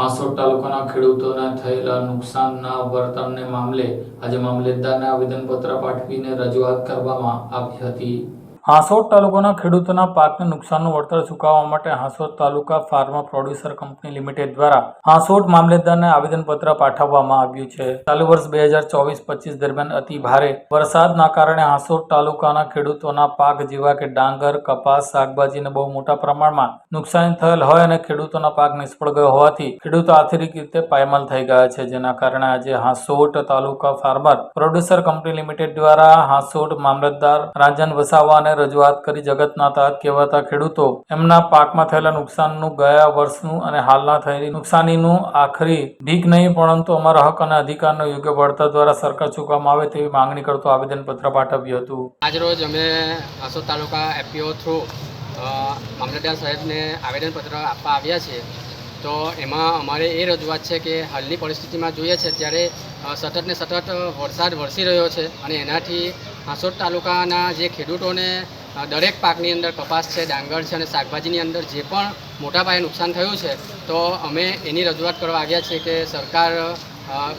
હાંસોદ તાલુકાના ખેડૂતોને થયેલા નુકસાનના વળતરને મામલે આજે મામલેદારને આવેદનપત્ર પાઠવીને રજૂઆત કરવામાં આવી હતી. હાંસોદ તાલુકાના ખેડૂતોના પાકને નુકસાનનું વળતર ચૂકવવા માટે Hansot taluka farmer producer company limited દ્વારા હાંસોદ મામલેદારને આવેદનપત્ર પાઠવવામાં આવ્યું છે. ચાલુ વર્ષ બે હજાર ચોવીસ પચીસ દરમિયાન અતિ ભારે વરસાદના કારણે હાંસોદ તાલુકાના ખેડૂતોના પાક જેવા કે ડાંગર, કપાસ શાકભાજીને બહુ મોટા પ્રમાણમાં નુકસાન થયેલ હોય અને ખેડૂતોના પાક નિષ્ફળ ગયો હોવાથી ખેડૂતો આર્થિક રીતે પાયમાલ થઈ ગયા છે. જેના કારણે આજે Hansot taluka farmer producer company limited દ્વારા હાંસોટ મામલતદાર રાજન વસાવાને રજૂઆત કરી, જગતના તાત કહેવાતા ખેડૂતો, એમના પાકમાં થયેલા નુકસાનનું ગયા વર્ષનું અને હાલના થયેલી નુકસાનીનું આખરી ભીખ નહીં, પરંતુ અમારા હક અને અધિકારનો યોગ્ય વળતર દ્વારા સરકાર ચૂકવામાં આવે તેવી માંગણી કરતું આવેદનપત્ર પાઠવ્યું હતું. આજરોજ અમે આસો તાલુકા એપીઓ થ્રુ મામલતદાર સાહેબને આવેદનપત્ર આપવા આવ્યા છીએ. તો એમાં અમારે એ રજૂઆત છે કે હાલની પરિસ્થિતિમાં જોઈએ છે ત્યારે સતત ને સતત વરસાદ વરસી રહ્યો છે અને એનાથી આસોદ તાલુકાના જે ખેડૂતોને દરેક પાકની અંદર કપાસ છે, ડાંગર છે અને શાકભાજીની અંદર જે પણ મોટા પાયે નુકસાન થયું છે, તો અમે એની રજૂઆત કરવા આવ્યા છીએ કે સરકાર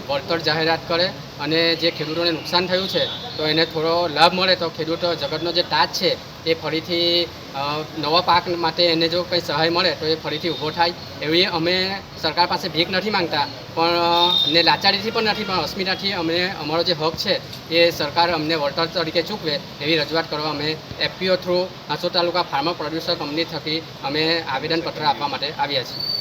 વળતર જાહેરાત કરે અને જે ખેડૂતોને નુકસાન થયું છે, તો એને થોડો લાભ મળે તો ખેડૂતો જગતનો જે તાજ છે, એ ફરીથી નવા પાક માટે એને જો કંઈ સહાય મળે તો એ ફરીથી ઊભો થાય. એવી અમે સરકાર પાસે ભીખ નથી માંગતા, પણ ને લાચારીથી પણ નથી, પણ અસ્મિતાથી અમે, અમારો જે હક છે, એ સરકાર અમને વળતર તરીકે ચૂકવે એવી રજૂઆત કરવા અમે એફપીઓ થ્રુ આસો તાલુકા ફાર્મર પ્રોડ્યુસર કંપની થકી અમે આવેદનપત્ર આપવા માટે આવ્યા છીએ.